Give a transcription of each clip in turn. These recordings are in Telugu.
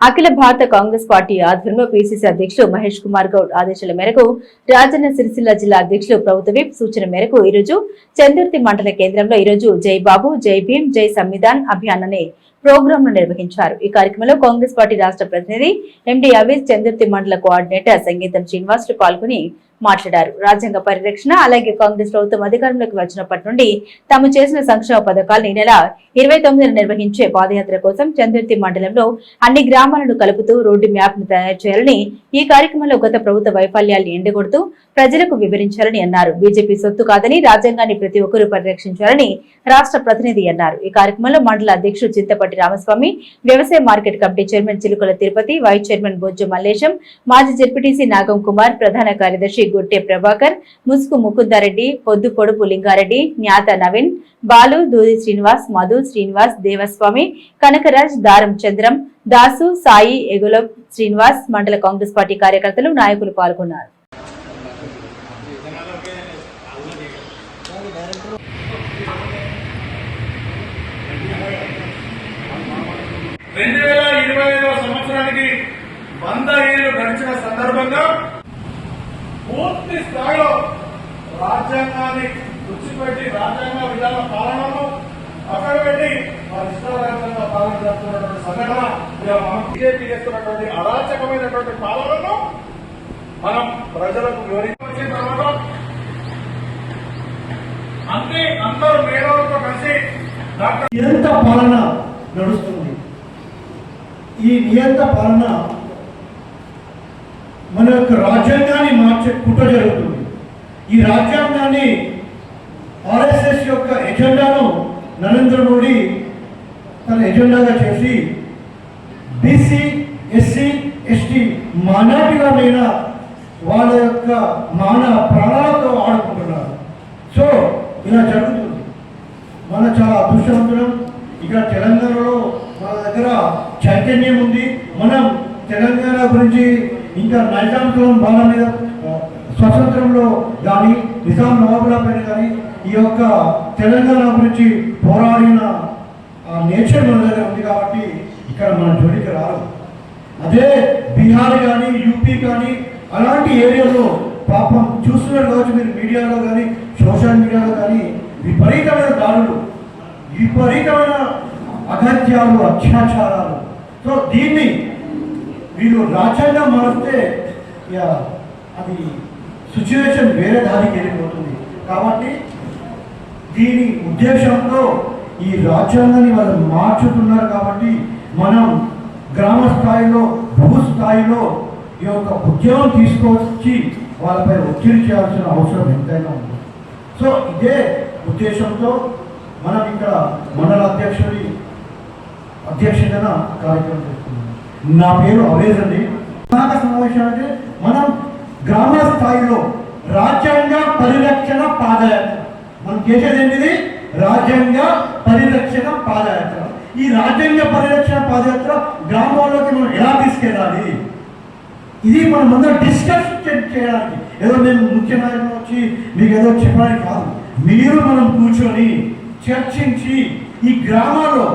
అఖిల భారత కాంగ్రెస్ పార్టీ ఆధ్వర్యంలో పిసిసి అధ్యక్షులు మహేష్ కుమార్ గౌడ్ ఆదేశాల మేరకు రాజన్న సిరిసిల్ల జిల్లా అధ్యక్షులు ప్రభుత్వ విప్ సూచన మేరకు ఈరోజు చందుర్తి మండల కేంద్రంలో ఈరోజు జై బాబు జై భీం జై సంవిధాన్ అభియాన్ అనే ప్రోగ్రామ్ను నిర్వహించారు. ఈ కార్యక్రమంలో కాంగ్రెస్ పార్టీ రాష్ట్ర ప్రతినిధి ఎండి అవీజ్ చంద్రతి మండల కోఆర్డినేటర్ సంగీతం శ్రీనివాసులు పాల్గొని మాట్లాడారు. రాజ్యాంగ పరిరక్షణ అలాగే కాంగ్రెస్ ప్రభుత్వం అధికారంలోకి వచ్చినప్పటి నుండి తాము చేసిన సంక్షేమ పథకాలను ఈ నెల ఇరవై తొమ్మిదిన నిర్వహించే పాదయాత్ర కోసం చంద్రతి మండలంలో అన్ని గ్రామాలను కలుపుతూ రోడ్డు మ్యాప్ను తయారు చేయాలని ఈ కార్యక్రమంలో గత ప్రభుత్వ వైఫల్యాన్ని ఎండగొడుతూ ప్రజలకు వివరించాలని అన్నారు. బీజేపీ సొత్తు కాదని రాజ్యాంగాన్ని ప్రతి ఒక్కరూ పరిరక్షించాలని రాష్ట్ర ప్రతినిధి అన్నారు. ఈ కార్యక్రమంలో మండల అధ్యక్షుడు చింతపట్టి రామస్వామి వ్యవసాయ market committee chairman Chilukala Tirupati vice chairman Bojju Mallesham మాజీ జెడ్పీటీసీ నాగం కుమార్ ప్రధాన కార్యదర్శి గుట్టే ప్రభాకర్ ముసుగు ముకుందారెడ్డి పొద్దు పొడుపు లింగారెడ్డి జ్ఞాత నవీన్ బాలు దూది శ్రీనివాస్ మధు శ్రీనివాస్ దేవస్వామి కనకరాజ్ దారం చంద్రం దాసు సాయి ఎగుల శ్రీనివాస్ మండల కాంగ్రెస్ పార్టీ కార్యకర్తలు నాయకులు పాల్గొన్నారు. రెండు వేల ఇరవై ఐదవ సంవత్సరానికి వంద ఏళ్ళు గడిచిన సందర్భంగా పూర్తి స్థాయిలో రాజ్యాంగాన్ని తుచ్చిపెట్టి రాజ్యాంగ విధాన పాలనను అక్కడ పెట్టి వారి ఇష్టారాజ్యంగా పాలన జరుపుతున్నటువంటి సంఘటన ఇలా మనం బీజేపీ చేస్తున్నటువంటి అరాచకమైనటువంటి పాలనను మనం ప్రజలకు వివరించిన తర్వాత అంతే అందరూ మేధావులతో కలిసి డాక్టర్ పాలన నడుస్తుంది. ఈ నియంత పాలన మన యొక్క రాజ్యాంగాన్ని మార్చే కుట్ర జరుగుతుంది. ఈ రాజ్యాంగాన్ని ఆర్ఎస్ఎస్ యొక్క ఎజెండాను నరేంద్ర మోడీ తన ఎజెండాగా చేసి బీసీ ఎస్సీ ఎస్టీ మైనార్టీలైన వాళ్ళ యొక్క మాన ప్రాణాలతో ఆడుకుంటున్నారు. సో ఇలా జరుగుతుంది. మన చాలా అదృష్టవంతులం. ఇక్కడ తెలంగాణలో మన దగ్గర చైతన్యం ఉంది. మనం తెలంగాణ గురించి ఇంకా నైజాంతులం బాల మీద స్వతంత్రంలో కానీ నిజాం నవాబుల పైన కానీ ఈ యొక్క తెలంగాణ గురించి పోరాడిన ఆ నేచర్ మన దగ్గర ఉంది కాబట్టి ఇక్కడ మన జోలికి రాదు. అదే బీహార్ కానీ యూపీ కానీ అలాంటి ఏరియాలో పాపం చూస్తున్నారు కావచ్చు మీరు మీడియాలో కానీ సోషల్ మీడియాలో కానీ విపరీతమైన దాడులు. విపరీతమైన అగత్యాలు అత్యాచారాలు. సో దీన్ని వీళ్ళు రాజ్యాంగం మారిస్తే ఇక అది సిచ్యువేషన్ వేరే దారికి వెళ్ళిపోతుంది. కాబట్టి దీని ఉద్దేశంతో ఈ రాజ్యాంగాన్ని వాళ్ళు మార్చుతున్నారు కాబట్టి మనం గ్రామ స్థాయిలో భూ స్థాయిలో ఈ యొక్క ఉద్యమం తీసుకొచ్చి వాళ్ళపై ఒత్తిడి చేయాల్సిన అవసరం ఎంతైనా ఉంది. సో ఇదే ఉద్దేశంతో మనం ఇక్కడ మండల అధ్యక్షుడి అధ్యక్షతన కార్యక్రమం చేస్తున్నాం నా పేరు అవేజ్ అండి. విభాగ సమావేశం అంటే మనం గ్రామ స్థాయిలో రాజ్యాంగ పరిరక్షణ పాదయాత్ర. మనం చేసేది ఏంటిది? రాజ్యాంగ పరిరక్షణ పాదయాత్ర. ఈ రాజ్యాంగ పరిరక్షణ పాదయాత్ర గ్రామాల్లోకి మనం ఎలా తీసుకెళ్ళాలి? ఇది మనం అందరం డిస్కస్ చేయడానికి. ఏదో నేను ముఖ్య నాయకులు వచ్చి మీకు ఏదో చెప్పడానికి కాదు. మీరు మనం కూర్చొని చర్చించి ఈ గ్రామాల్లో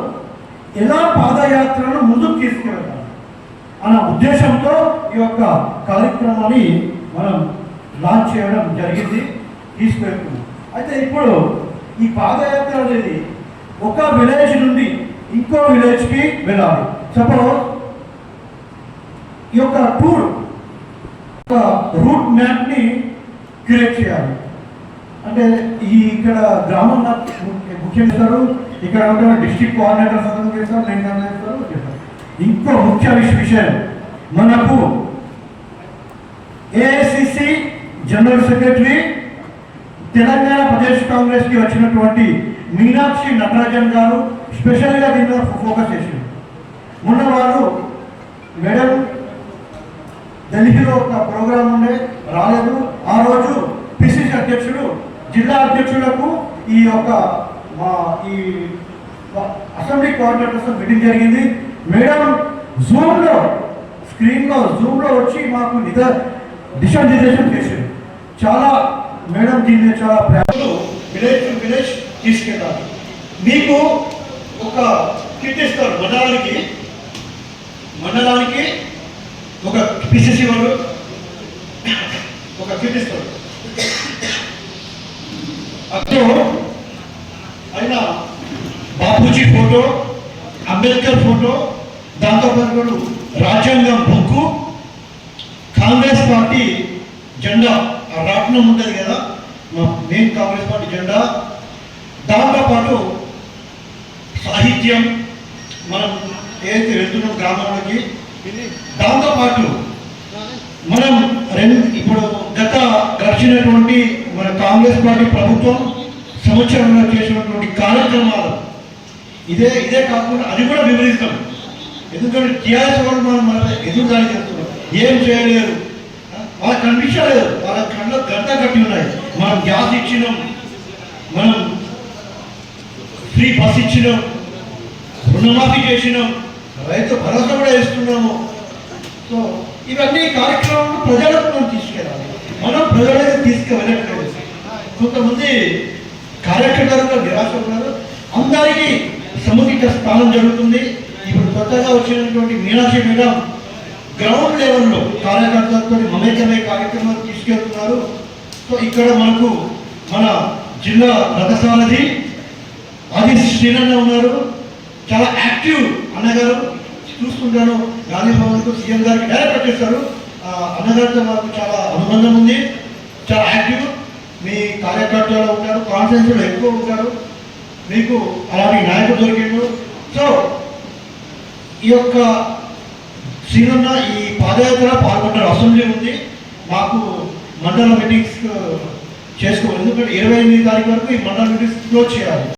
ఎలా పాదయాత్రను ముందుకు తీసుకెళ్తాం అన్న ఉద్దేశంతో ఈ యొక్క కార్యక్రమాన్ని మనం లాంచ్ చేయడం జరిగింది తీసుకెళ్తున్నాం. అయితే ఇప్పుడు ఈ పాదయాత్ర అనేది ఒక విలేజ్ నుండి ఇంకో విలేజ్కి వెళ్ళాలి. సపోజ్ ఈ యొక్క టూర్ ఒక రూట్ మ్యాప్ని క్రియేట్ చేయాలి. అంటే ఈ ఇక్కడ గ్రామం ముఖ్యం చేస్తారు. ఇక్కడ ఉంటున్న డిస్ట్రిక్ట్ కోఆర్డినేటర్ సంతకం చేస్తారు నేను చేస్తారు. ఇంకో ముఖ్య విషయం మనకు AICC general secretary Telangana Pradesh కాంగ్రెస్కి వచ్చినటువంటి మీనాక్షి నటరాజన్ గారు స్పెషల్గా దీని మీద ఫోకస్ చేసింది మొన్న వారు మేడం ఢిల్లీలో ఒక ప్రోగ్రాం ఉండే రాలేదు. ఆ రోజు పిసిసి అధ్యక్షుడు జిల్లా అధ్యక్షులకు ఈ యొక్క మా ఈ అసెంబ్లీ కోఆర్డినేటర్స్ మీటింగ్ జరిగింది. మేడం జూమ్లో స్క్రీన్లో జూమ్లో వచ్చి మాకు నిద దిశానిర్దేశం చేసింది చాలా మేడం దీన్ని చాలా ప్రయాణాలు విలేజ్ టు విలేజ్ తీసుకెళ్ళాలి మీకు ఒక కిట్ ఇస్తారు. మండలానికి మండలానికి ఒక పిసిసి వాళ్ళు ఒక చూపిస్తాడు అక్కడ ఆయన బాపూజీ ఫోటో అంబేద్కర్ ఫోటో దాంతోపాటు రాజ్యాంగం బుక్కు కాంగ్రెస్ పార్టీ జెండా. ఆ రాట్నం ఉంటుంది కదా మా మెయిన్ కాంగ్రెస్ పార్టీ జెండా. దాంతోపాటు సాహిత్యం మనం ఏదైతే వెళ్తున్నాం గ్రామాలకి. దాంతోపాటు మనం రెండు ఇప్పుడు గత గడిచినటువంటి మన కాంగ్రెస్ పార్టీ ప్రభుత్వం సంవత్సరంలో చేసినటువంటి కార్యక్రమాలు ఇదే ఇదే కాకుండా అది కూడా వివరిస్తాం ఎందుకంటే టీఆర్ఎస్ వాళ్ళు మనం మన ఎదురుదాడి చేస్తున్నాం ఏం చేయలేరు. వాళ్ళకి కనిపించలేదు వాళ్ళ కళ్ళ గంట కట్టి ఉన్నాయి. మనం గ్యాస్ ఇచ్చినాం. మనం ఫ్రీ బస్ ఇచ్చినాం. రుణమాఫీ చేసినాం. రైతు భరోసా కూడా వేస్తున్నాము. సో ఇవన్నీ కార్యక్రమాలను ప్రజలకు మనం తీసుకెళ్ళాలి. మనం ప్రజలకు తీసుకువెళ్ళట్లేదు. కొంతమంది కార్యకర్తలుగా నిరాశ ఉన్నారు అందరికీ సముచిత స్థానం జరుగుతుంది. ఇప్పుడు కొత్తగా వచ్చినటువంటి మీనాక్షి మేడం గ్రౌండ్ లెవెల్లో కార్యకర్తలతో మమేకమే కార్యక్రమాలు తీసుకెళ్తున్నారు. సో ఇక్కడ మనకు మన జిల్లా రథసారథి అది శ్రీనన్న ఉన్నారు. చాలా యాక్టివ్ అన్నగారు. చూస్తుంటాను గాంధీభవన్కు సీఎం గారికి డైరెక్ట్ చేస్తారు అన్నగారితో మాకు చాలా అనుబంధం ఉంది. చాలా యాక్టివ్. మీ కార్యకర్తలు ఉంటారు కాన్ఫరెన్స్లో ఎక్కువ ఉంటారు. మీకు అలాంటి నాయకుడు దొరికిండు. సో ఈ యొక్క శ్రీరన్న ఈ పాదయాత్ర పాల్గొంటారు. అసెంబ్లీ ఉంది. మాకు మండల మీటింగ్స్ చేసుకోవాలి. ఎందుకంటే ఇరవై ఎనిమిది తారీఖు వరకు ఈ మండల మీటింగ్స్ క్లోజ్ చేయాలి.